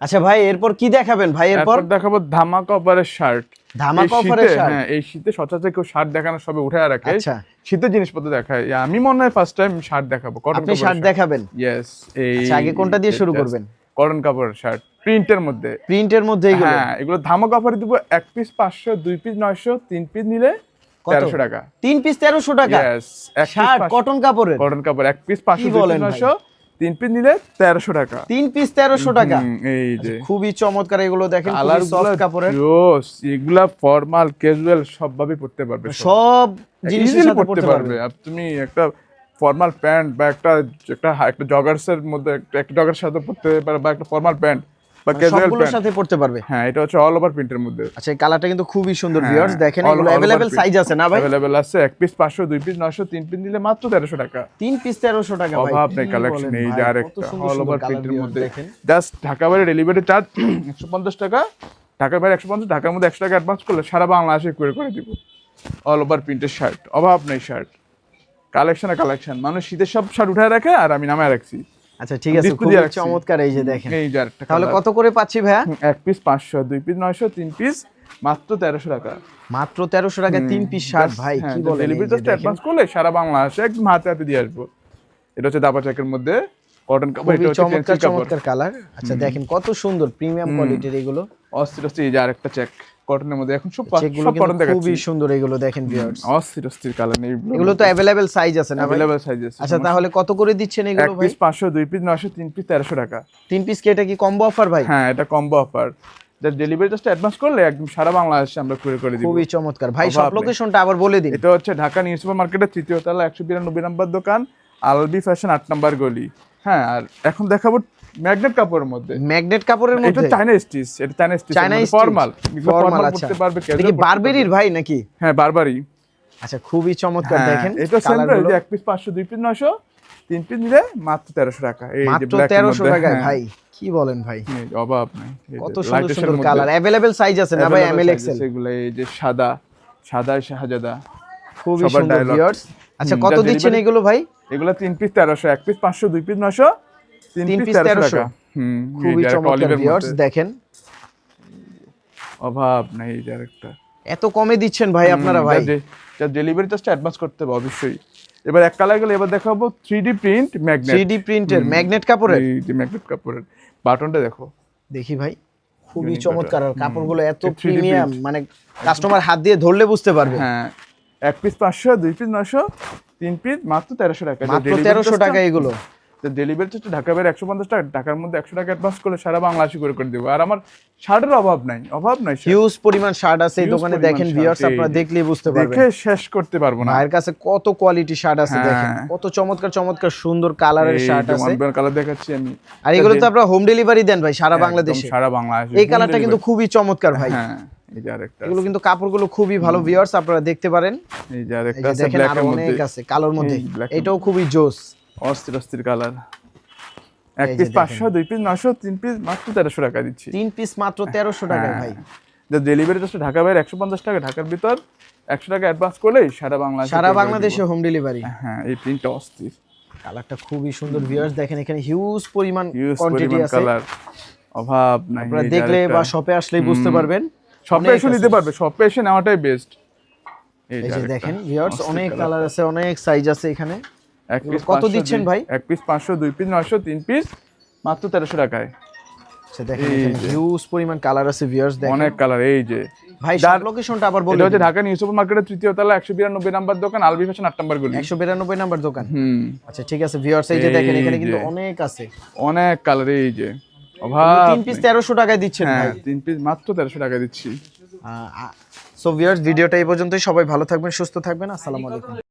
আচ্ছা ভাই এরপর কি দেখাবেন ভাই? এরপর? দেখাবো ধামাকা অফারের শার্ট ধামাকা অফারের শার্ট হ্যাঁ এই শীতে সচরাচর কেউ শার্ট দেখানো সবে উঠে রাখে আচ্ছা। শীতের জিনিসপত্র দেখায়। আমি মনে হয় ফার্স্ট টাইম শার্ট দেখাবো কটন আপনি শার্ট দেখাবেন? ইয়েস আচ্ছা, এই আগে কোনটা দিয়ে শুরু করবেন? কটন কাপড়ের শার্ট প্রিন্টের মধ্যে। প্রিন্টের মধ্যে এগুলো হ্যাঁ এগুলো ধামাকা অফারে দিব এক পিস 500 দুই পিস 900 তিন পিস নিলে তেরোশো টাকা। তিন পিস তেরোশো টাকা? শার্ট কটন কাপড়ের? কটন কাপড় এক পিস পাঁচশো দুই পিস তিন পিস নিলে তেরোশো টাকা। তিন পিস তেরোশো টাকা? এই যে। খুবই চমৎকার এগুলো দেখেন কালার সফট কাপড়ের। জোস এগুলা ফর্মাল ক্যাজুয়াল সবভাবে পড়তে পারবে সব জিনিস পড়তে পারবে। তুমি একটা ফর্মাল প্যান্ট বা একটা একটা একটা জগার্সের মধ্যে একটা একটা জগার্স সাথে পড়তে পারবে বা একটা ফর্মাল প্যান্ট বা ক্যাজুয়াল সবগুলোর প্যান্ট সাথে পড়তে পারবে হ্যাঁ এটা হচ্ছে অল ওভার প্রিন্টের মধ্যে আচ্ছা এই কালারটা কিন্তু খুবই সুন্দর হ্যাঁ, ভিউয়ার্স দেখেন all- এগুলো all over available print। Size আছে না ভাই অ্যাভেলেবেল আছে এক পিস পাঁচশো দুই পিস নয়শো তিন পিস নিলে মাত্র তেরোশো টাকা তিন পিস তেরোশো টাকা ভাই অভাব নেই কি কালেকশন বলেন এই ভাই? যে কত আরেকটা সুন্দর অল সুন্দর ওভার colour প্রিন্টের viewers মধ্যে দেখেন। জাস্ট ঢাকা বাইরে ডেলিভারি চার্জ একশো পঞ্চাশ টাকা ঢাকার বাইরে একশো পঞ্চাশ ঢাকার মধ্যে একশো টাকা অ্যাডভান্স করলে সারা বাংলাদেশে কুড়ি করে দিব অল ওভার প্রিন্টের শার্ট অভাব নেই শার্ট কালেকশন কালেকশন মানুষ শীতের সব শার্ট উঠায় রাখে আর আমি নামায় রাখছি আচ্ছা ঠিক আছে খুবই চমৎকার এই যে দেখেন। এই যে আরেকটা তাহলে কত করে পাচ্ছি ভাইয়া? এক পিস পাঁচশো দুই পিস নয়শো তিন পিস মাত্র তেরোশো টাকা। মাত্র তেরোশো টাকা তিন পিস শার্ট ভাই হ্যাঁ, কি বলেন ডেলিভারি জাস্ট অ্যাডভান্স করলে সারা বাংলাদেশে একদম হাতে হাতে দিয়ে আসব। এটা হচ্ছে দাবা চেকের মধ্যে কটন কাপড় এটা হচ্ছে চমৎকার চমৎকার কালার আচ্ছা দেখেন কত সুন্দর প্রিমিয়াম কোয়ালিটির এগুলো। অস্থির অস্থির এই যে আরেকটা চেক কটনের মধ্যে। এখন সব সব কটন দেখাচ্ছি। খুবই সুন্দর এগুলো দেখেন ভিউয়ার্স অস্থির অস্থির কালার নেই এগুলো তো অ্যাভেলেবেল সাইজ আছে না অ্যাভেলেবল সাইজ আছে আচ্ছা তাহলে কত করে দিচ্ছেন এগুলো ভাই? পিস পাঁচশো দুই পিস নয়শো তিন পিস তেরোশো টাকা। তিন পিস কি এটা কি কম্বো অফার ভাই? হ্যাঁ এটা কম্বো অফার যা ডেলিভারি জাস্ট অ্যাডভান্স করলে একদম সারা বাংলাদেশে আমরা করে করে দিব। খুবই চমৎকার। ভাই সব লোকেশনটা আবার বলে দিন। এটা হচ্ছে ঢাকা নিউ সুপার মার্কেটের তৃতীয় তলা একশো বিরানব্বই নম্বর দোকান আলবি ফ্যাশন আট নম্বর গলি। হ্যাঁ আর এখন দেখাবো ম্যাগনেট কাপড়ের মধ্যে। ম্যাগনেট কাপড়ের মধ্যে? চাইনা স্টিচ এটা chain stitch chain formal formal করতে পারবে এটা কি বারবেরির ভাই নাকি? হ্যাঁ বারবারই আচ্ছা খুবই চমৎকার হ্যাঁ, দেখেন। এটা সেম যে এক পিস পাঁচশো দুই পিস নয়শো তিন পিস নিলে মাত্র তেরোশো টাকা। এই যে মাত্র black এর তেরোশো মধ্যে, হ্যাঁ, ভাই কি বলেন ভাই? অভাব নাই। কত সুন্দর সুন্দর কালার অ্যাভেলেবেল সাইজ আছে না ভাই? এমএল size এক্সেল এগুলো এই যে সাদা সাদা শাহজাদা। খুবই সুন্দর ভিউয়ার্স আচ্ছা কত দিচ্ছেন এগুলো ভাই? এগুলো তিন পিস তেরোশো এক পিস পাঁচশো দুই পিস নয়শো তিন পিস তেরোশো 1300 টাকা। খুবই চমৎকার। দেখেন। অভাব নাই এই যে আরেকটা এত কমে দিচ্ছেন ভাই আপনারা ভাই। যা ডেলিভারি জাস্ট অ্যাডভান্স করতে হবে অবশ্যই। এবার এক কালার গেলে এবার দেখাবো three D print magnet 3D প্রিন্টের ম্যাগনেট কাপড়ের? এই ম্যাগনেট কাপড়ের। বাটনটা দেখো। দেখি ভাই। খুবই চমৎকার আর কাপড়গুলো এত 3D প্রিমিয়াম মানে কাস্টমার হাত দিয়ে ধরলে বুঝতে পারবে। হ্যাঁ এক পিস পাঁচশো দুই পিস নশো তিন পিস মাত্র তেরোশো টাকা। মাত্র তেরোশো টাকা এগুলো। ডেলিভারি হচ্ছে ঢাকা বাইরে একশো পঞ্চাশ টাকা ঢাকার মধ্যে একশো টাকা অ্যাডভান্স করলে সারা বাংলাদেশে করে করে দেবো। আর আমার শার্টের অভাব নাই অভাব নাই হিউজ পরিমাণ শার্ট আছে এই দোকানে দেখেন ভিউয়ার্স আপনারা দেখলেই বুঝতে পারবেন। দেখে শেষ করতে পারব না। ভাইয়ের কাছে কত কোয়ালিটি শার্ট আছে দেখেন। হ্যাঁ। কত চমৎকার চমৎকার সুন্দর কালারের শার্ট আছে। কালার দেখাচ্ছি আমি। আর এগুলো তো আপনারা হোম ডেলিভারি দেন ভাই সারা বাংলাদেশে। সারা বাংলাদেশে এই কালারটা কিন্তু খুবই চমৎকার ভাই। হ্যাঁ। এই যে আরেকটা এগুলো কিন্তু কাপড়গুলো খুবই ভালো ভিউয়ার্স আপনারা দেখতে পারেন। এই যে আরেকটা আছে ব্ল্যাক এর অনেক মধ্যে আছে কালোর মধ্যে। এটাও খুবই জোস। অস্থির অস্থির কালার এক পিস দেখেন। পাঁচশো দুই পিস নশো তিন পিস মাত্র তেরোশো টাকা দিচ্ছি। তিন পিস মাত্র তেরোশো টাকায় ভাই। ডেলিভারি জাস্ট ঢাকা বাইরে একশো পঞ্চাশ টাকা ঢাকার ভিতর একশো টাকা অ্যাডভান্স করলেই সারা বাংলাদেশে সারা বাংলাদেশে হোম ডেলিভারি হ্যাঁ এই প্রিন্টটা অস্থির। কালারটা খুবই সুন্দর ভিউয়ার্স দেখেন এখানে হিউজ পরিমাণ কোয়ান্টিটি আছে। কালার অভাব নাই আপনারা দেখলে বা শপে আসলেই বুঝতে পারবেন। শপে অনেক এসে নিতে পারবে শপে এসে নেওয়াটাই বেস্ট এই যে দেখেন ভিউয়ার্স অনেক কালার আছে। অনেক সাইজ আছে এখানে। এক পিস কত দিচ্ছেন ভাই? এক পিস পাঁচশো দুই পিস নয়শো তিন পিস মাত্র তেরোশো টাকায়। আচ্ছা দেখেন এখানে হিউজ পরিমাণ কালার আছে ভিউয়ার্স দেখেন। অনেক কালার এই যে। ভাই যার- লোকেশনটা আবার বলে এটা হচ্ছে ঢাকা নিউ সুপার মার্কেটের তৃতীয় তলা একশো বিরানব্বই নাম্বার দোকান আলবি ফ্যাশন আট নাম্বার গলি। একশো বিরানব্বই নাম্বার দোকান। হুম। আচ্ছা ঠিক আছে ভিউয়ার্স এই যে দেখেন এখানে কিন্তু অনেক আছে। অনেক কালার এই যে। তিন পিস তেরোশো টাকায় দিচ্ছেন হ্যাঁ ভাই। তিন পিস মাত্র তেরোশো টাকায় দিচ্ছি। সো ভিউয়ার্স ভিডিওটা এই পর্যন্তই। সবাই ভালো থাকবেন সুস্থ থাকবেন। আসসালামু আলাইকুম।